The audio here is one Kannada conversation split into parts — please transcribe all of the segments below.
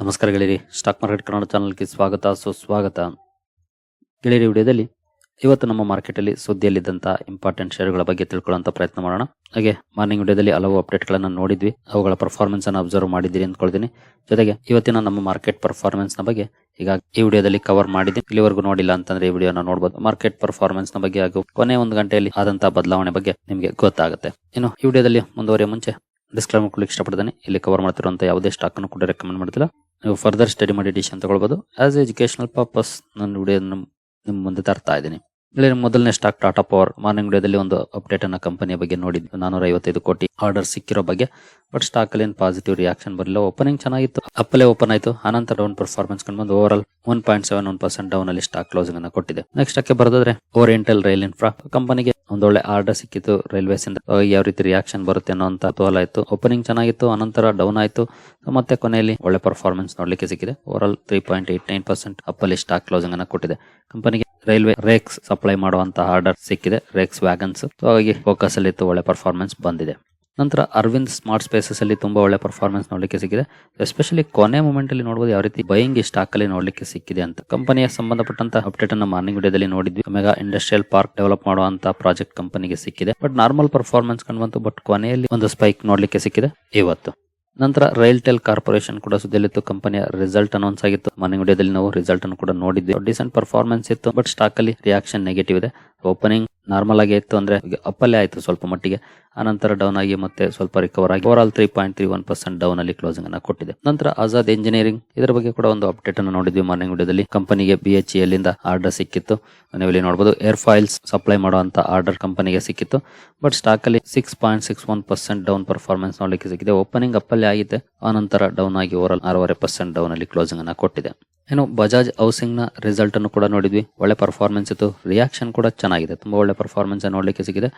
ನಮಸ್ಕಾರ ಗೆಳೆಯರಿ ಸ್ಟಾಕ್ ಮಾರ್ಕೆಟ್ ಕನ್ನಡ ಚಾನಲ್ಗೆ ಸ್ವಾಗತ, ಸುಸ್ವಾಗತ. ಗೆಳೆಯರಿ ವಿಡಿಯೋದಲ್ಲಿ ಇವತ್ತು ನಮ್ಮ ಮಾರ್ಕೆಟಲ್ಲಿ ಸುದ್ದಿಯಲ್ಲಿದ್ದಂಥ ಇಂಪಾರ್ಟೆಂಟ್ ಶೇರುಗಳ ಬಗ್ಗೆ ತಿಳ್ಕೊಳ್ಳುವಂಥ ಪ್ರಯತ್ನ ಮಾಡೋಣ. ಹಾಗೆ ಮಾರ್ನಿಂಗ್ ವಿಡಿಯೋದಲ್ಲಿ ಹಲವು ಅಪ್ಡೇಟ್ಗಳನ್ನು ನೋಡಿದ್ವಿ. ಅವುಗಳ ಪರ್ಫಾರ್ಮೆನ್ಸ್ ಅನ್ನು ಅಬ್ಸರ್ವ್ ಮಾಡಿದ್ದೀರಿ ಅಂದ್ಕೊಳ್ತೀನಿ. ಜೊತೆಗೆ ಇವತ್ತಿನ ನಮ್ಮ ಮಾರ್ಕೆಟ್ ಪರ್ಫಾರ್ಮೆನ್ಸ್ನ ಬಗ್ಗೆ ಈಗ ಈ ವಿಡಿಯೋದಲ್ಲಿ ಕವರ್ ಮಾಡಿದ್ದೀನಿ ಇಲ್ಲಿವರೆಗೂ ನೋಡಿಲ್ಲ ಅಂತಂದ್ರೆ ಈ ವಿಡಿಯೋನ ನೋಡಬಹುದು ಮಾರ್ಕೆಟ್ ಪರ್ಫಾರ್ಮೆನ್ಸ್ನ ಬಗ್ಗೆ ಹಾಗೂ ಕೊನೆ ಒಂದು ಗಂಟೆಯಲ್ಲಿ ಆದಂತಹ ಬದಲಾವಣೆ ಬಗ್ಗೆ ನಿಮಗೆ ಗೊತ್ತಾಗುತ್ತೆ. ಇನ್ನು ಈ ವಿಡಿಯೋದಲ್ಲಿ ಮುಂದುವರಿಯ ಮುಂಚೆ ಡಿಸ್ಕ್ಲೈಮರ್ ಕೊಡ್ಲಿಕ್ಕೆ ಇಷ್ಟಪಡ್ತೀನಿ. ಇಲ್ಲಿ ಕವರ್ ಮಾಡ್ತಿರುವಂಥ ಯಾವುದೇ ಸ್ಟಾಕ್ ಅನ್ನು ಕೂಡ ರೆಕಮೆಂಡ್ ಮಾಡ್ತಿಲ್ಲ. ನೀವು ಫರ್ದರ್ ಸ್ಟಡಿ ಮಾಡಿ ಡಿಸಿಷನ್ ತಗೊಳ್ಬೋದು. ಆಸ್ ಎಜುಕೇಶನಲ್ ಪರ್ಪಸ್ ನನ್ನ ವಿಡಿಯೋ ನಿಮ್ಮ ಮುಂದೆ ತರ್ತಾ ಇದ್ದೀನಿ. ಇಲ್ಲಿ ಮೊದಲನೇ ಸ್ಟಾಕ್ ಟಾಟಾ ಪವರ್ ಮಾರ್ನಿಂಗ್ ಡೇದಲ್ಲಿ ಒಂದು ಅಪ್ಡೇಟ್ ಅನ್ನ ಕಂಪನಿಯ ಬಗ್ಗೆ ನೋಡಿದ್ವಿ. ನಾನೂರ ಐವತ್ತೈದು ಕೋಟಿ ಆರ್ಡರ್ ಸಿಕ್ಕಿರೋ ಬಗ್ಗೆ ಬಟ್ ಸ್ಟಾಕ್ ಅಲ್ಲಿ ಪಾಸಿಟಿವ್ ರಿಯಾಕ್ಷನ್ ಬರಲಿಲ್ಲ. ಓಪನಿಂಗ್ ಚೆನ್ನಾಗಿತ್ತು. ಅಪ್ಪಲೇ ಓಪನ್ ಆಯಿತು. ಅನಂತರ ಡೌನ್ ಪರ್ಫಾರ್ಮೆನ್ಸ್ ಕಂಡು ಬಂದು overall one point seven one percent down ಅಲ್ಲಿ ಸ್ಟಾಕ್ ಕ್ಲೋಸಿಂಗ್ ಅನ್ನು ಕೊಟ್ಟಿದೆ. ನೆಕ್ಸ್ಟ್ ಅಕ್ಕೆ ಬರೋದಾದ್ರೆ ಓರಿಯೆಂಟಲ್ ರೈಲ್ ಇನ್ಫ್ರಾ ಕಂಪನಿಗೆ ಒಂದೊಳ್ಳೆ ಆರ್ಡರ್ ಸಿಕ್ಕಿತ್ತು ರೈಲ್ವೇಸ್ ಇಂದ. ಯಾವ ರೀತಿ ರಿಯಾಕ್ಷನ್ ಬರುತ್ತೆ ಅನ್ನೋ ಅಂತ ಕುತೂಹಲ ಆಯಿತು. ಓಪನಿಂಗ್ ಚೆನ್ನಾಗಿತ್ತು. ಅನಂತರ ಡೌನ್ ಆಯಿತು. ಮತ್ತೆ ಕೊನೆಯಲ್ಲಿ ಒಳ್ಳೆ ಪರ್ಫಾರ್ಮೆನ್ಸ್ ನೋಡ್ಲಿಕ್ಕೆ ಸಿಕ್ಕಿದೆ. Over all three point eight nine percent ಅಪ್ಪಲ್ಲಿ stock closing ಅನ್ನು ಕೊಟ್ಟಿದೆ. ಕಂಪನಿಗೆ ರೈಲ್ವೆ ರೇಕ್ಸ್ ಸಪ್ಲೈ ಮಾಡುವಂತಹ ಆರ್ಡರ್ ಸಿಕ್ಕಿದೆ, ರೇಕ್ಸ್ ವ್ಯಾಗನ್ಸ್. ಹಾಗಾಗಿ ಫೋಕಸ್ ಅಲ್ಲಿ ಇತ್ತು, ಒಳ್ಳೆ ಪರ್ಫಾರ್ಮೆನ್ಸ್ ಬಂದಿದೆ. ನಂತರ ಅರವಿಂದ್ ಸ್ಮಾರ್ಟ್ ಸ್ಪೇಸಸ್ ಅಲ್ಲಿ ತುಂಬಾ ಒಳ್ಳೆ ಪರ್ಫಾರ್ಮೆನ್ಸ್ ನೋಡ್ಲಿಕ್ಕೆ ಸಿಕ್ಕಿದೆ. ಎಸ್ಪೆಷಲಿ ಕೊನೆ ಮೂಮೆಂಟ್ ಅಲ್ಲಿ ನೋಡಬಹುದು ಯಾವ ರೀತಿ ಬೈಯಿಂಗ್ ಈ ಸ್ಟಾಕ್ ಅಲ್ಲಿ ನೋಡ್ಲಿಕ್ಕೆ ಸಿಕ್ಕಿದೆ ಅಂತ. ಕಂಪನಿಯ ಸಂಬಂಧಪಟ್ಟಂತ ಅಪ್ಡೇಟ್ ಅನ್ನು ಮಾರ್ನಿಂಗ್ ವಿಡಿಯೋದಲ್ಲಿ ನೋಡಿದ್ವಿ. ಮೆಗಾ ಇಂಡಸ್ಟ್ರಿಯಲ್ ಪಾರ್ಕ್ ಡೆವಲಪ್ ಮಾಡುವಂತ ಪ್ರಾಜೆಕ್ಟ್ ಕಂಪನಿಗೆ ಸಿಕ್ಕಿದೆ. ಬಟ್ ನಾರ್ಮಲ್ ಪರ್ಫಾರ್ಮೆನ್ಸ್ ಕಂಡು ಬಟ್ ಕೊನೆಯಲ್ಲಿ ಒಂದು ಸ್ಪೈಕ್ ನೋಡ್ಲಿಕ್ಕೆ ಸಿಕ್ಕಿದೆ. ಇವತ್ತು. ನಂತರ ರೈಲ್ಟೆಲ್ ಕಾರ್ಪೊರೇಷನ್ ಕೂಡ ಸುದ್ದಿಯಲ್ಲಿತ್ತು. ಕಂಪನಿಯ ರಿಸಲ್ಟ್ ಅನೌನ್ಸ್ ಆಗಿತ್ತು. ಮಾರ್ನಿಂಗ್ ವಿಡಿಯೋದಲ್ಲಿ ನಾವು ರಿಸಲ್ಟ್ ಅನ್ನು ಕೂಡ ನೋಡಿದ್ವಿ ಡಿಸೆಂಟ್ ಪರ್ಫಾರ್ಮೆನ್ಸ್ ಇತ್ತು ಬಟ್ ಸ್ಟಾಕ್ ಅಲ್ಲಿ ರಿಯಾಕ್ಷನ್ ನೆಗೆಟಿವ್ ಇದೆ. ಓಪನಿಂಗ್ ನಾರ್ಮಲ್ ಆಗಿ ಇತ್ತು ಅಂದ್ರೆ ಅಪ್ಪಲ್ಲೇ ಆಯ್ತು ಸ್ವಲ್ಪ ಮಟ್ಟಿಗೆ. ಆನಂತರ ಡೌನ್ ಆಗಿ ಮತ್ತೆ ಸ್ವಲ್ಪ ರಿಕವರ್ ಆಗಿ overall three point three one percent down ಅಲ್ಲಿ ಕ್ಲೋಸಿಂಗ್ ಅನ್ನ ಕೊಟ್ಟಿದೆ. ನಂತರ ಆಜಾದ್ ಇಂಜಿನಿಯರಿಂಗ್ ಇದರ ಬಗ್ಗೆ ಕೂಡ ಒಂದು ಅಪ್ಡೇಟ್ ಅನ್ನು ನೋಡಿದ್ವಿ ಮಾರ್ನಿಂಗ್ ವಿಡಿಯೋದಲ್ಲಿ ಕಂಪನಿಗೆ ಬಿ ಎಚ್ ಎಲ್ಲಿಂದ ಆರ್ಡರ್ ಸಿಕ್ಕಿತ್ತು. ನೀವು ಇಲ್ಲಿ ನೋಡಬಹುದು ಏರ್ ಫೈಲ್ಸ್ ಸಪ್ಲೈ ಮಾಡುವಂತ ಆರ್ಡರ್ ಕಂಪನಿಗೆ ಸಿಕ್ಕಿತ್ತು. ಬಟ್ ಸ್ಟಾಕ್ ಅಲ್ಲಿ six point six one percent down performance ನೋಡಲಿಕ್ಕೆ ಸಿಕ್ಕಿದೆ. ಓಪನಿಂಗ್ ಅಪ್ಪಲ್ಲಿ ಆಗಿದೆ. ಆನಂತರ ಡೌನ್ ಆಗಿ ಓವರ್ ಆಲ್ ಆರೂವರೆ ಪರ್ಸೆಂಟ್ ಡೌನ್ ಅಲ್ಲಿ ಕ್ಲೋಸಿಂಗ್ ಅನ್ನ ಕೊಟ್ಟಿದೆ. ಇನ್ನು ಬಜಾಜ್ ಹೌಸಿಂಗ್ನ ನ ರಿಸಲ್ಟ್ ಅನ್ನು ಕೂಡ ನೋಡಿದ್ವಿ. ಒಳ್ಳೆ ಪರ್ಫಾರ್ಮೆನ್ಸ್ ಇತ್ತು. ರಿಯಾಕ್ಷನ್ ಕೂಡ ಚೆನ್ನಾಗಿದೆ. ತುಂಬಾ ಒಳ್ಳೆ ಪರ್ಫಾರ್ಮೆನ್ಸ್ ನೋಡಲಿಕ್ಕೆ ಸಿಕ್ಕಿದೆ.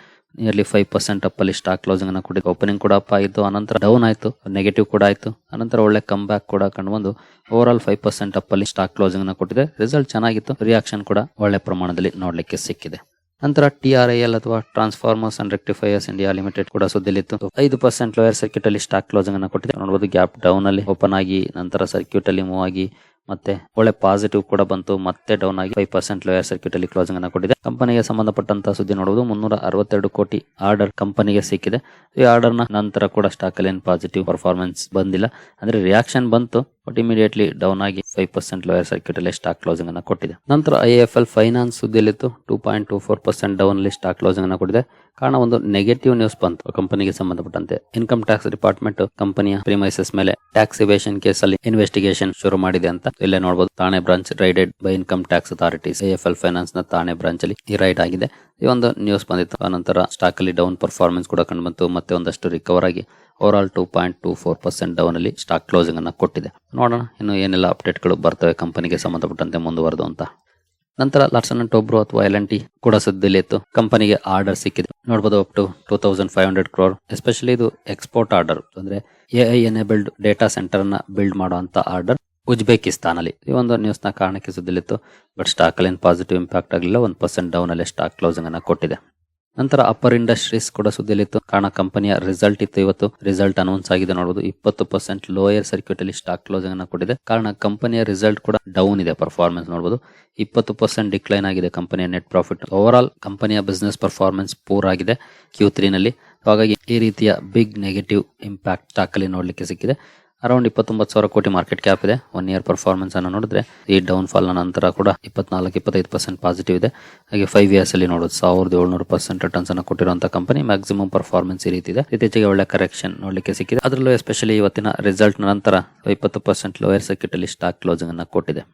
ನಿಯರ್ಲಿ ಫೈವ್ ಪರ್ಸೆಂಟ್ ಅಪ್ ಅಲ್ಲಿ ಸ್ಟಾಕ್ ಕ್ಲೋಸಿಂಗ್ ಅನ್ನು ಕೊಟ್ಟಿದೆ ಓಪನಿಂಗ್ ಕೂಡ ಅಪ್ ಆಯಿತು ಅನಂತರ ಡೌನ್ ಆಯಿತು. ನೆಗೆಟಿವ್ ಕೂಡ ಆಯಿತು. ಅನಂತರ ಒಳ್ಳೆ ಕಮ್ ಬ್ಯಾಕ್ ಕೂಡ ಕಂಡು ಬಂದು over all five percent up ಅಲ್ಲಿ ಸ್ಟಾಕ್ ಕ್ಲೋಸಿಂಗ್ ಅನ್ನು ಕೊಟ್ಟಿದೆ. ರಿಸಲ್ಟ್ ಚೆನ್ನಾಗಿತ್ತು. ರಿಯಾಕ್ಷನ್ ಕೂಡ ಒಳ್ಳೆ ಪ್ರಮಾಣದಲ್ಲಿ ನೋಡಲಿಕ್ಕೆ ಸಿಕ್ಕಿದೆ. ನಂತರ ಟಿ ಆರ್ ಐ ಎಲ್ ಅಥವಾ transformers and rectifiers India limited ಕೂಡ ಸುದ್ದಿಲಿತ್ತು. ಐದು ಪರ್ಸೆಂಟ್ ಲೋಯರ್ ಸರ್ಕ್ಯೂಟ್ ಅಲ್ಲಿ ಸ್ಟಾಕ್ ಕ್ಲೋಸಿಂಗ್ ಅನ್ನು ಕೊಟ್ಟಿದೆ. ನೋಡಬಹುದು ಗ್ಯಾಪ್ ಡೌನ್ ಅಲ್ಲಿ ಓಪನ್ ಆಗಿ, ನಂತರ ಸರ್ಕ್ಯೂಟ್ ಅಲ್ಲಿ ಮೂವ್ ಆಗಿ ಮತ್ತೆ ಒಳ್ಳೆ ಪಾಸಿಟಿವ್ ಕೂಡ ಬಂತು. ಮತ್ತೆ ಡೌನ್ ಆಗಿ ಫೈವ್ ಪರ್ಸೆಂಟ್ ಲೋಯರ್ ಸರ್ಕ್ಯೂಟ್ ಅಲ್ಲಿ ಕ್ಲೋಸಿಂಗ್ ಅನ್ನು ಕೊಟ್ಟಿದೆ. ಕಂಪನಿಗೆ ಸಂಬಂಧಪಟ್ಟಂತ ಸುದ್ದಿ ನೋಡುವುದು ಮುನ್ನೂರ ಅರವತ್ತೆರಡು ಕೋಟಿ ಆರ್ಡರ್ ಕಂಪನಿಗೆ ಸಿಕ್ಕಿದೆ. ಈ ಆರ್ಡರ್ ನಂತರ ಕೂಡ ಸ್ಟಾಕ್ ಅಲ್ಲಿ ಪಾಸಿಟಿವ್ ಪರ್ಫಾರ್ಮೆನ್ಸ್ ಬಂದಿಲ್ಲ. ಅಂದ್ರೆ ರಿಯಾಕ್ಷನ್ ಬಂತು. ಬಟ್ ಇಮಿಡಿಯೇಟ್ಲಿ ಡೌನ್ ಆಗಿ ಫೈವ್ ಪರ್ಸೆಂಟ್ ಲೋಯರ್ ಸರ್ಕ್ಯೂಟ್ ಅಲ್ಲಿ ಸ್ಟಾಕ್ ಕ್ಲೋಸಿಂಗ್ ಅನ್ನು ಕೊಟ್ಟಿದೆ. ನಂತರ I F L finance ಸುದ್ದಿಯಲ್ಲಿತ್ತು. Two point two four percent down ಅಲ್ಲಿ ಸ್ಟಾಕ್ ಕ್ಲೋಸಿಂಗ್ ಅನ್ನು ಕೊಟ್ಟಿದೆ. ಕಾರಣ ಒಂದು ನೆಗೆಟಿವ್ ನ್ಯೂಸ್ ಬಂತು ಕಂಪನಿಗೆ ಸಂಬಂಧಪಟ್ಟಂತೆ. ಇನ್ಕಮ್ ಟ್ಯಾಕ್ಸ್ ಡಿಪಾರ್ಟ್ಮೆಂಟ್ ಕಂಪನಿಯ ಪ್ರಿಮೈಸಸ್ ಮೇಲೆ ಟ್ಯಾಕ್ಸ್ ಇವೇಷನ್ ಕೇಸ್ ಅಲ್ಲಿ ಇನ್ವೆಸ್ಟಿಗೇಷನ್ ಶುರು ಮಾಡಿದೆ ಅಂತ ಇಲ್ಲೇ ನೋಡಬಹುದು Thane branch raided by income tax authorities I F L ಫೈನಾನ್ಸ್ನ Thane branch ಅಲ್ಲಿ ಈ ರೈಡ್ ಆಗಿದೆ. ಈ ಒಂದು ನ್ಯೂಸ್ ಬಂದಿತ್ತು. ಆನಂತರ ಸ್ಟಾಕ್ ಅಲ್ಲಿ ಡೌನ್ ಪರ್ಫಾರ್ಮೆನ್ಸ್ ಕೂಡ ಕಂಡು ಬಂತು. ಮತ್ತೆ ಒಂದಷ್ಟು ರಿಕವರ್ ಆಗಿ overall two point two four percent down ಅಲ್ಲಿ ಸ್ಟಾಕ್ ಕ್ಲೋಸಿಂಗ್ ಅನ್ನ ಕೊಟ್ಟಿದೆ. ನೋಡೋಣ, ಇನ್ನು ಏನೆಲ್ಲ ಅಪ್ಡೇಟ್ಗಳು ಬರ್ತವೆ ಕಂಪನಿಗೆ ಸಂಬಂಧಪಟ್ಟಂತೆ ಮುಂದುವರೆದು ಅಂತ. ನಂತರ ಲಾರ್ಸನ್ ಅಂಡ್ ಟೊಬ್ರೋ ಅಥವಾ ಎಲ್ ಎನ್ ಕೂಡ ಸದ್ದಲ್ಲಿ ಇತ್ತು. ಕಂಪನಿಗೆ ಆರ್ಡರ್ ಸಿಕ್ಕಿದೆ. ನೋಡಬಹುದು up to two thousand five hundred crore especially ಇದು ಎಕ್ಸ್ಪೋರ್ಟ್ ಆರ್ಡರ್ ಅಂದ್ರೆ A I enabled data centre ಅನ್ನ ಬಿಲ್ಡ್ ಮಾಡುವಂತ ಆರ್ಡರ್ ಉಜ್ಬೇಕಿಸ್ತಾನ್ ಅಲ್ಲಿ ಈ ಒಂದು ನ್ಯೂಸ್ನ ಕಾರಣಕ್ಕೆ ಸುದ್ದಿಲಿತ್ತು ಬಟ್ ಸ್ಟಾಕ್ ಅಲ್ಲಿ ಪಾಸಿಟಿವ್ ಇಂಪ್ಯಾಕ್ಟ್ ಆಗಲಿಲ್ಲ. ಒನ್ ಪರ್ಸೆಂಟ್ ಡೌನ್ ಅಲ್ಲಿ ಸ್ಟಾಕ್ ಕ್ಲೋಸಿಂಗ್ ಅನ್ನ ಕೊಟ್ಟಿದೆ. ನಂತರ ಅಪ್ಪರ್ ಇಂಡಸ್ಟ್ರೀಸ್ ಕೂಡ ಸುದ್ದಿಯಲ್ಲಿತ್ತು. ಕಾರಣ ಕಂಪನಿಯ ರಿಸಲ್ಟ್ ಇತ್ತು. ಇವತ್ತು ರಿಸಲ್ಟ್ ಅನೌನ್ಸ್ ಆಗಿದೆ ನೋಡಬಹುದು ಇಪ್ಪತ್ತು ಪರ್ಸೆಂಟ್ ಲೋಯರ್ ಸರ್ಕ್ಯೂಟ್ ಅಲ್ಲಿ ಸ್ಟಾಕ್ ಕ್ಲೋಸಿಂಗ್ ಅನ್ನು ಕೊಟ್ಟಿದೆ. ಕಾರಣ ಕಂಪನಿಯ ರಿಸಲ್ಟ್ ಕೂಡ ಡೌನ್ ಇದೆ ಪರ್ಫಾರ್ಮೆನ್ಸ್ ನೋಡಬಹುದು ಇಪ್ಪತ್ತು ಪರ್ಸೆಂಟ್ ಡಿಕ್ಲೈನ್ ಆಗಿದೆ ಕಂಪನಿಯ ನೆಟ್ ಪ್ರಾಫಿಟ್ ಓವರ್ ಆಲ್ ಕಂಪನಿಯ ಬಿಸ್ನೆಸ್ ಪರ್ಫಾರ್ಮೆನ್ಸ್ ಪೂರ್ ಆಗಿದೆ ಕ್ಯೂ ತ್ರೀ ನಲ್ಲಿ. ಹಾಗಾಗಿ ಈ ರೀತಿಯ ಬಿಗ್ ನೆಗೆಟಿವ್ ಇಂಪ್ಯಾಕ್ಟ್ ಸ್ಟಾಕ್ ಅಲ್ಲಿ ನೋಡ್ಲಿಕ್ಕೆ ಸಿಕ್ಕಿದೆ. ಅರೌಂಡ್ ಇಪ್ಪತ್ತೊಂಬತ್ತು ಸಾವಿರ ಕೋಟಿ ಮಾರ್ಕೆಟ್ ಕ್ಯಾಪ್ ಇದೆ. ಒನ್ ಇಯರ್ ಪರ್ಫಾರ್ಮೆನ್ಸ್ ಅನ್ನು ನೋಡಿದ್ರೆ ಈ ಡೌನ್ ಫಾಲ್ ನಂತರ ಕೂಡ ಇಪ್ಪತ್ನಾಲ್ಕು ಇಪ್ಪತ್ತೈದು ಪರ್ಸೆಂಟ್ ಪಾಸಿಟಿವ್ ಇದೆ. ಹಾಗೆ ಫೈವ್ ಇಯರ್ಸ್ ಅಲ್ಲಿ ನೋಡೋದು ಸಾವಿರದ ಏಳ್ನೂರು ಪರ್ಸೆಂಟ್ ರಿಟರ್ನ್ಸ್ ಅನ್ನು ಕೊಟ್ಟಿರುವಂತಹ ಕಂಪನಿ ಮ್ಯಾಕ್ಸಿಮಮ್ ಪರ್ಫಾರ್ಮೆನ್ಸ್ ಈ ರೀತಿ ಇದೆ. ಇತ್ತೀಚೆಗೆ ಒಳ್ಳೆ ಕರೆಕ್ಷನ್ ನೋಡಲಿಕ್ಕೆ ಸಿಕ್ಕಿದೆ. ಅದರಲ್ಲೂ ಎಸ್ಪೆಷಲಿ ಇವತ್ತಿನ ರಿಸಲ್ಟ್ ನಂತರ ಇಪ್ಪತ್ತು ಪರ್ಸೆಂಟ್ ಲೋಯರ್ ಸರ್ಕ್ಯೂಟ್ ಅಲ್ಲಿ ಸ್ಟಾಕ್ ಕ್ಲೋಸಿಂಗ್ ಅನ್ನು ಕೊಟ್ಟಿದೆ.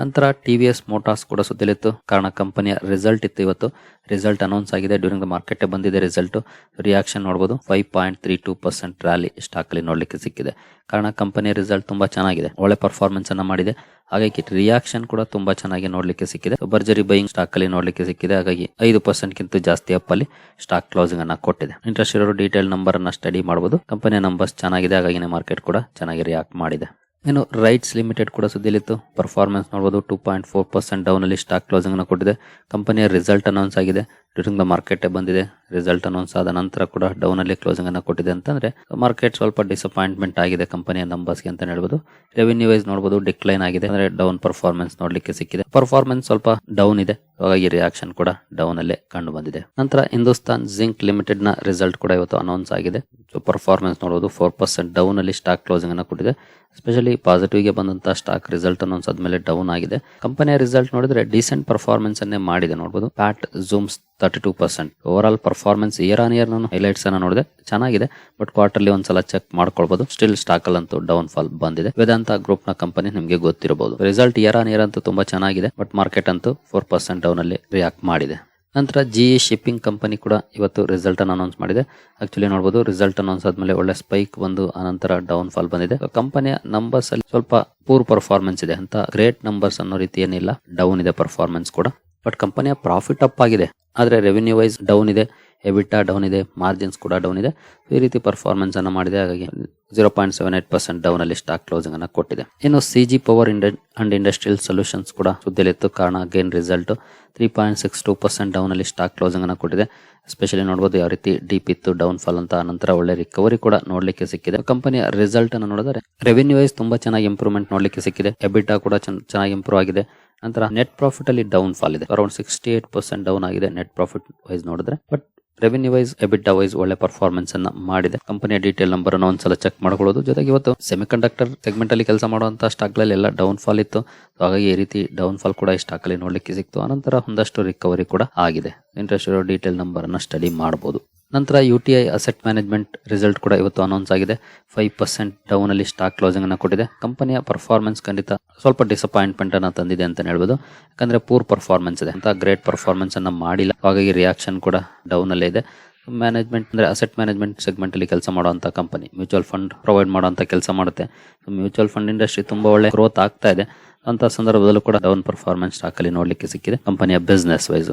ನಂತರ ಟಿ ವಿ ಎಸ್ ಮೋಟಾರ್ಸ್ ಕೂಡ ಸುದ್ದಿಲಿತ್ತು. ಕಾರಣ ಕಂಪನಿಯ ರಿಸಲ್ಟ್ ಇತ್ತು ಇವತ್ತು. ರಿಸಲ್ಟ್ ಅನೌನ್ಸ್ ಆಗಿದೆ. ಡ್ಯೂರಿಂಗ್ ದ ಮಾರ್ಕೆಟ್ ಬಂದಿದೆ ರಿಸಲ್ಟ್ ರಿಯಾಕ್ಷನ್ ನೋಡಬಹುದು five point three two percent rally stock ಅಲ್ಲಿ ನೋಡ್ಲಿಕ್ಕೆ ಸಿಕ್ಕಿದೆ. ಕಾರಣ ಕಂಪನಿಯ ರಿಸಲ್ಟ್ ತುಂಬಾ ಚೆನ್ನಾಗಿದೆ. ಒಳ್ಳೆ ಪರ್ಫಾರ್ಮೆನ್ಸ್ ಅನ್ನ ಮಾಡಿದೆ. ಹಾಗಾಗಿ ರಿಯಾಕ್ಷನ್ ಕೂಡ ತುಂಬಾ ಚೆನ್ನಾಗಿ ನೋಡ್ಲಿಕ್ಕೆ ಸಿಕ್ಕಿದೆ. ಭರ್ಜರಿ ಬೈಯಿಂಗ್ ಸ್ಟಾಕ್ ಅಲ್ಲಿ ನೋಡ್ಲಿಕ್ಕೆ ಸಿಕ್ಕಿದೆ. ಹಾಗಾಗಿ ಐದು ಪರ್ಸೆಂಟ್ ಕಿಂತ ಜಾಸ್ತಿ ಅಪ್ ಅಲ್ಲಿ ಸ್ಟಾಕ್ ಕ್ಲೋಸಿಂಗ್ ಅನ್ನ ಕೊಟ್ಟಿದೆ. ಇಂಟ್ರೆಸ್ಟ್ ಇರೋರು ಡೀಟೇಲ್ ನಂಬರ್ ಅನ್ನ ಸ್ಟಡಿ ಮಾಡಬಹುದು ಕಂಪನಿಯ ನಂಬರ್ಸ್ ಚೆನ್ನಾಗಿದೆ. ಹಾಗಾಗಿ ಮಾರ್ಕೆಟ್ ಕೂಡ ಚೆನ್ನಾಗಿ ರಿಯಾಕ್ಟ್ ಮಾಡಿದೆ. ಇನ್ನು ರೈಟ್ಸ್ ಲಿಮಿಟೆಡ್ ಕೂಡ ಸುದ್ದಿಲಿತ್ತು ಪರ್ಫಾರ್ಮೆನ್ಸ್ ನೋಡಬಹುದು two point four percent down ಅಲ್ಲಿ ಸ್ಟಾಕ್ ಕ್ಲೋಸಿಂಗ್ ಅನ್ನು ಕೊಟ್ಟಿದೆ. ಕಂಪನಿಯ ರಿಸಲ್ಟ್ ಅನೌನ್ಸ್ ಆಗಿದೆ. ಡ್ಯೂರಿಂಗ್ ದ ಮಾರ್ಕೆಟ್ ಬಂದಿದೆ. ರಿಸಲ್ಟ್ ಅನೌನ್ಸ್ ಆದ ನಂತರ ಕೂಡ ಡೌನ್ ಅಲ್ಲಿ ಕ್ಲೋಸಿಂಗ್ ಅನ್ನ ಕೊಟ್ಟಿದೆ ಅಂತಂದ್ರೆ ಮಾರ್ಕೆಟ್ ಸ್ವಲ್ಪ ಡಿಸಪಾಯಿಂಟ್ಮೆಂಟ್ ಆಗಿದೆ ಕಂಪನಿಯ ನಂಬರ್ಸ್ಗೆ ಅಂತ ಹೇಳ್ಬೋದು. ರೆವಿನ್ಯೂ ವೈಸ್ ನೋಡಬಹುದು ಡಿಕ್ಲೈನ್ ಆಗಿದೆ. ಅಂದ್ರೆ ಡೌನ್ ಪರ್ಫಾರ್ಮೆನ್ಸ್ ನೋಡ್ಲಿಕ್ಕೆ ಸಿಕ್ಕಿದೆ. ಪರ್ಫಾರ್ಮೆನ್ಸ್ ಸ್ವಲ್ಪ ಡೌನ್ ಇದೆ. ಹಾಗಾಗಿ ರಿಯಾಕ್ಷನ್ ಕೂಡ ಡೌನ್ ಅಲ್ಲೇ ಕಂಡು ಬಂದಿದೆ. ನಂತರ ಹಿಂದೂಸ್ತಾನ್ ಜಿಂಕ್ ಲಿಮಿಟೆಡ್ನ ರಿಸಲ್ಟ್ ಕೂಡ ಇವತ್ತು ಅನೌನ್ಸ್ ಆಗಿದೆ. ಸೊ ಪರ್ಫಾರ್ಮೆನ್ಸ್ ನೋಡಬಹುದು ಫೋರ್ ಪರ್ಸೆಂಟ್ ಡೌನ್ ಅಲ್ಲಿ ಸ್ಟಾಕ್ ಕ್ಲೋಸಿಂಗ್ ಅನ್ನ ಕೊಟ್ಟಿದೆ. ಸ್ಪೆಷಲಿ ಪಾಸಿಟಿವ್ಗೆ ಬಂದಂತ ಸ್ಟಾಕ್ ರಿಸಲ್ಟ್ ಅನೌನ್ಸ್ ಆದ್ಮೇಲೆ ಡೌನ್ ಆಗಿದೆ. ಕಂಪನಿಯ ರಿಸಲ್ಟ್ ನೋಡಿದ್ರೆ ಡಿಸೆಂಟ್ ಪರ್ಫಾರ್ಮೆನ್ಸ್ ಅನ್ನೇ ಮಾಡಿದೆ ನೋಡಬಹುದು PAT zooms thirty two percent over all performance year on year ನಾನು ಹೈಲೈಟ್ಸ್ ಅನ್ನ ನೋಡಿದೆ. ಚೆನ್ನಾಗಿದೆ. ಬಟ್ ಕ್ವಾರ್ಟರ್ಲಿ ಒಂದ್ಸಲ ಚೆಕ್ ಮಾಡ್ಕೊಳ್ಬಹುದು ಸ್ಟಿಲ್ ಸ್ಟಾಕ್ ಅಂತೂ ಡೌನ್ ಫಾಲ್ ಬಂದಿದೆ. ವೇದಾಂತ ಗ್ರೂಪ್ನ ಕಂಪನಿ ನಿಮಗೆ ಗೊತ್ತಿರಬಹುದು. ರಿಸಲ್ಟ್ ಇಯರ್ ಆನ್ ಇಯರ್ ಅಂತೂ ತುಂಬಾ ಚೆನ್ನಾಗಿದೆ. ಬಟ್ ಮಾರ್ಕೆಟ್ ಅಂತೂ ಫೋರ್ ಪರ್ಸೆಂಟ್ ಡೌನ್ ಅಲ್ಲಿ ರಿಯಾಕ್ಟ್ ಮಾಡಿದೆ. ನಂತರ ಜಿ ಶಿಪ್ಪಿಂಗ್ ಕಂಪನಿ ಕೂಡ ಇವತ್ತು ರಿಸಲ್ಟ್ ಅನ್ನು ಅನೌನ್ಸ್ ಮಾಡಿದೆ. ಆಕ್ಚುಲಿ ನೋಡಬಹುದು ರಿಸಲ್ಟ್ ಅನೌನ್ಸ್ ಆದ್ಮೇಲೆ ಒಳ್ಳೆ ಸ್ಪೈಕ್ ಬಂದು ಆನಂತರ ಡೌನ್ ಫಾಲ್ ಬಂದಿದೆ ಕಂಪನಿಯ ನಂಬರ್ಸ್ ಅಲ್ಲಿ ಸ್ವಲ್ಪ ಪೂರ್ ಪರ್ಫಾರ್ಮೆನ್ಸ್ ಇದೆ ಅಂತ. ಗ್ರೇಟ್ ನಂಬರ್ಸ್ ಅನ್ನೋ ರೀತಿ ಏನಿಲ್ಲ ಡೌನ್ ಇದೆ ಪರ್ಫಾರ್ಮೆನ್ಸ್ ಕೂಡ. ಬಟ್ ಕಂಪನಿಯ ಪ್ರಾಫಿಟ್ ಅಪ್ ಆಗಿದೆ. ಆದರೆ ರೆವಿನ್ಯೂ ವೈಸ್ ಡೌನ್ ಇದೆ. ಎಬಿಟಾ ಡೌನ್ ಇದೆ. ಮಾರ್ಜಿನ್ಸ್ ಕೂಡ ಡೌನ್ ಇದೆ. ಈ ರೀತಿ ಪರ್ಫಾರ್ಮೆನ್ಸ್ ಅನ್ನು ಮಾಡಿದೆ. ಹಾಗಾಗಿ zero point seven eight percent down ಅಲ್ಲಿ ಸ್ಟಾಕ್ ಕ್ಲೋಸಿಂಗ್ ಅನ್ನು ಕೊಟ್ಟಿದೆ. ಇನ್ನು C G power and industrial solutions ಕೂಡ ಸುದ್ದಿಯಲ್ಲಿತ್ತು. ಕಾರಣ again result three point six two percent down ಅಲ್ಲಿ ಸ್ಟಾಕ್ ಕ್ಲೋಸಿಂಗ್ ಅನ್ನು ಕೊಟ್ಟಿದೆ. ಎಸ್ಪೆಷಲಿ ನೋಡಬಹುದು ಯಾವ ರೀತಿ ಡೀಪ್ ಇತ್ತು ಡೌನ್ ಫಾಲ್ ಅಂತ. ನಂತರ ಒಳ್ಳೆ ರಿಕವರಿ ಕೂಡ ನೋಡ್ಲಿಕ್ಕೆ ಸಿಕ್ಕಿದೆ. ಕಂಪನಿಯ ರಿಸಲ್ಟ್ ಅನ್ನು ನೋಡಿದ್ರೆ ರೆವಿನ್ಯೂ ವೈಸ್ ತುಂಬಾ ಚೆನ್ನಾಗಿ ಇಂಪ್ರೂವ್ಮೆಂಟ್ ನೋಡ್ಲಿಕ್ಕೆ ಸಿಕ್ಕಿದೆ. ಎಬಿಟಾ ಕೂಡ ಚೆನ್ನ- ಚೆನ್ನಾಗಿ ಇಂಪ್ರೂವ್ ಆಗಿದೆ. ನಂತರ ನೆಟ್ ಪ್ರಾಫಿಟ್ ಅಲ್ಲಿ ಡೌನ್ ಫಾಲ್ ಇದೆ. Around sixty eight percent down ಆಗಿದೆ ನೆಟ್ ಪ್ರಾಫಿಟ್ ವೈಸ್ ನೋಡಿದ್ರೆ. But revenue wise EBIT wise ಒಳ್ಳೆ ಪರ್ಫಾರ್ಮೆನ್ಸ್ ಅನ್ನ ಮಾಡಿದೆ. ಕಂಪನಿಯ ಡೀಟೇಲ್ ನಂಬರ್ ಅನ್ನು ಒಂದ್ಸಲ ಚೆಕ್ ಮಾಡ್ಕೊಳ್ಳೋದು. ಜೊತೆಗೆ ಇವತ್ತು ಸೆಮಿಕಂಡಕ್ಟರ್ ಸೆಗ್ಮೆಂಟ್ ಅಲ್ಲಿ ಕೆಲಸ ಮಾಡುವಂತಹ ಸ್ಟಾಕ್ಗಳಲ್ಲಿ ಎಲ್ಲ ಡೌನ್ ಫಾಲ್ ಇತ್ತು ಹಾಗಾಗಿ ಈ ರೀತಿ ಡೌನ್ ಫಾಲ್ ಕೂಡ ಈ ಸ್ಟಾಕ್ ಅಲ್ಲಿ ನೋಡ್ಲಿಕ್ಕೆ ಸಿಕ್ತು. ಅನಂತರ ಒಂದಷ್ಟು ರಿಕವರಿ ಕೂಡ ಆಗಿದೆ. ಇಂಟ್ರೆಸ್ಟ್ ಇರೋ ಡೀಟೇಲ್ ನಂಬರ್ ಅನ್ನ ಸ್ಟಡಿ ಮಾಡಬಹುದು ನಂತರ U T I asset management result ಕೂಡ ಇವತ್ತು ಅನೌನ್ಸ್ ಆಗಿದೆ. ಫೈವ್ ಪರ್ಸೆಂಟ್ ಡೌನ್ ಅಲ್ಲಿ ಸ್ಟಾಕ್ ಕ್ಲೋಸಿಂಗ್ ಅನ್ನ ಕೊಟ್ಟಿದೆ. ಕಂಪನಿಯ ಪರ್ಫಾರ್ಮೆನ್ಸ್ ಖಂಡಿತ ಸ್ವಲ್ಪ ಡಿಸಪಾಯಿಂಟ್ಮೆಂಟ್ ಅನ್ನ ತಂದಿದೆ ಅಂತ ಹೇಳ್ಬೋದು. ಯಾಕಂದ್ರೆ ಪೂರ್ ಪರ್ಫಾರ್ಮೆನ್ಸ್ ಇದೆ. ಅಂತ ಗ್ರೇಟ್ ಪರ್ಫಾರ್ಮೆನ್ಸ್ ಅನ್ನ ಮಾಡಿಲ್ಲ. ಹಾಗಾಗಿ ರಿಯಾಕ್ಷನ್ ಕೂಡ ಡೌನ್ ಅಲ್ಲೇ ಇದೆ. ಮ್ಯಾನೇಜ್ಮೆಂಟ್ ಅಂದರೆ ಅಸೆಟ್ ಮ್ಯಾನೇಜ್ಮೆಂಟ್ ಸೆಗ್ಮೆಂಟಲ್ಲಿ ಕೆಲಸ ಮಾಡುವಂಥ ಕಂಪನಿ ಮ್ಯೂಚುವಲ್ ಫಂಡ್ ಪ್ರೊವೈಡ್ ಮಾಡುವಂಥ ಕೆಲಸ ಮಾಡುತ್ತೆ. ಮ್ಯೂಚುವಲ್ ಫಂಡ್ ಇಂಡಸ್ಟ್ರಿ ತುಂಬ ಒಳ್ಳೆ ಗ್ರೋತ್ ಆಗ್ತಾ ಇದೆ. ಅಂತ ಸಂದರ್ಭದಲ್ಲೂ ಕೂಡ ಡೌನ್ ಪರ್ಫಾರ್ಮೆನ್ಸ್ ಸ್ಟಾಕಲ್ಲಿ ನೋಡಲಿಕ್ಕೆ ಸಿಕ್ಕಿದೆ. ಕಂಪನಿಯ ಬಿಸ್ನೆಸ್ ವೈಸ್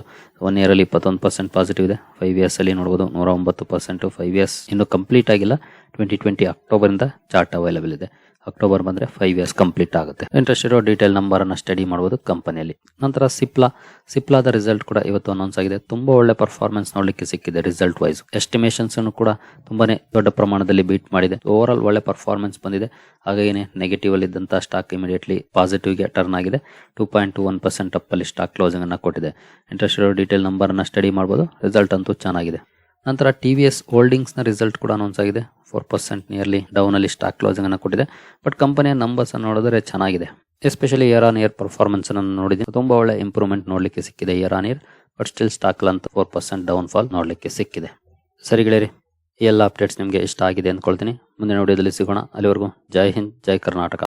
ಒನ್ ಇಯರಲ್ಲಿ ಇಪ್ಪತ್ತೊಂದು ಪರ್ಸೆಂಟ್ ಪಾಸಿಟಿವ್ ಇದೆ. ಫೈವ್ ಇಯರ್ಸಲ್ಲಿ ನೋಡಬಹುದು ನೂರ ಒಂಬತ್ತು ಪರ್ಸೆಂಟು ಫೈವ್ ಇಯರ್ಸ್ ಇನ್ನು ಕಂಪ್ಲೀಟ್ ಆಗಿಲ್ಲ. ಟ್ವೆಂಟಿ ಟ್ವೆಂಟಿ ಅಕ್ಟೋಬರಿಂದ ಚಾರ್ಟ್ ಅವೈಲೇಬಲ್ ಇದೆ. ಅಕ್ಟೋಬರ್ ಬಂದರೆ ಫೈವ್ ಇಯರ್ಸ್ ಕಂಪ್ಲೀಟ್ ಆಗುತ್ತೆ. ಇಂಟ್ರೆಸ್ಟ್ ಇರೋ ಡೀಟೇಲ್ ನಂಬರನ್ನು ಸ್ಟಡಿ ಮಾಡ್ಬೋದು ಕಂಪನಿಯಲ್ಲಿ ನಂತರ ಸಿಪ್ಲಾ ಸಿಪ್ಲಾದ ರಿಸಲ್ಟ್ ಕೂಡ ಇವತ್ತು ಅನೌನ್ಸ್ ಆಗಿದೆ. ತುಂಬ ಒಳ್ಳೆ ಪರ್ಫಾರ್ಮೆನ್ಸ್ ನೋಡಲಿಕ್ಕೆ ಸಿಕ್ಕಿದೆ ರಿಸಲ್ಟ್ ವೈಸ್ ಎಸ್ಟಿಮೇಷನ್ಸ್ ಕೂಡ ತುಂಬಾ ದೊಡ್ಡ ಪ್ರಮಾಣದಲ್ಲಿ ಬೀಟ್ ಮಾಡಿದೆ. ಓವರ್ ಆಲ್ ಒಳ್ಳೆ ಪರ್ಫಾರ್ಮೆನ್ಸ್ ಬಂದಿದೆ. ಹಾಗೇನೆ ನೆಗೆಟಿವ್ ಅಲ್ಲಿ ಸ್ಟಾಕ್ ಇಮಿಡಿಯೇಟ್ಲಿ ಪಾಸಿಟಿವ್ಗೆ ಟರ್ನ್ ಆಗಿದೆ. Two point two one percent up ಅಲ್ಲಿ ಸ್ಟಾಕ್ ಕ್ಲೋಸಿಂಗ್ ಅನ್ನು ಕೊಟ್ಟಿದೆ. ಇಂಟ್ರೆಸ್ಟ್ ಇರೋ ಡೀಟೇಲ್ ನಂಬರ್ ಅನ್ನ ಸ್ಟಡಿ ಮಾಡಬಹುದು ರಿಸಲ್ಟ್ ಅಂತೂ ಚೆನ್ನಾಗಿದೆ. ನಂತರ ಟಿ ವಿ ಎಸ್ ಹೋಲ್ಡಿಂಗ್ಸ್ನ ರಿಸಲ್ಟ್ ಕೂಡ ಅನೌನ್ಸ್ ಆಗಿದೆ. ಫೋರ್ ಪರ್ಸೆಂಟ್ ನಿಯರ್ಲಿ ಡೌನಲ್ಲಿ ಸ್ಟಾಕ್ ಕ್ಲೋಸಿಂಗ್ ಅನ್ನು ಕೊಟ್ಟಿದೆ. ಬಟ್ ಕಂಪನಿಯ ನಂಬರ್ಸ್ ಅನ್ನು ನೋಡಿದ್ರೆ ಚೆನ್ನಾಗಿದೆ. Especially year on year performance ಅನ್ನು ನೋಡಿದ್ದೀನಿ. ತುಂಬಾ ಒಳ್ಳೆ ಇಂಪ್ರೂವ್ಮೆಂಟ್ ನೋಡ್ಲಿಕ್ಕೆ ಸಿಕ್ಕಿದೆ year on year but still stock ಅಂತ ಫೋರ್ ಪರ್ಸೆಂಟ್ ಡೌನ್ ಫಾಲ್ ನೋಡ್ಲಿಕ್ಕೆ ಸಿಕ್ಕಿದೆ. ಸರಿ ಗೆಳೆಯರಿ, ಈ ಎಲ್ಲ ಅಪ್ಡೇಟ್ಸ್ ನಿಮಗೆ ಇಷ್ಟ ಆಗಿದೆ ಅಂದ್ಕೊಳ್ತೀನಿ. ಮುಂದಿನ ವಿಡಿಯೋದಲ್ಲಿ ಸಿಗೋಣ. ಅಲ್ಲಿವರೆಗೂ ಜೈ ಹಿಂದ್, ಜೈ ಕರ್ನಾಟಕ.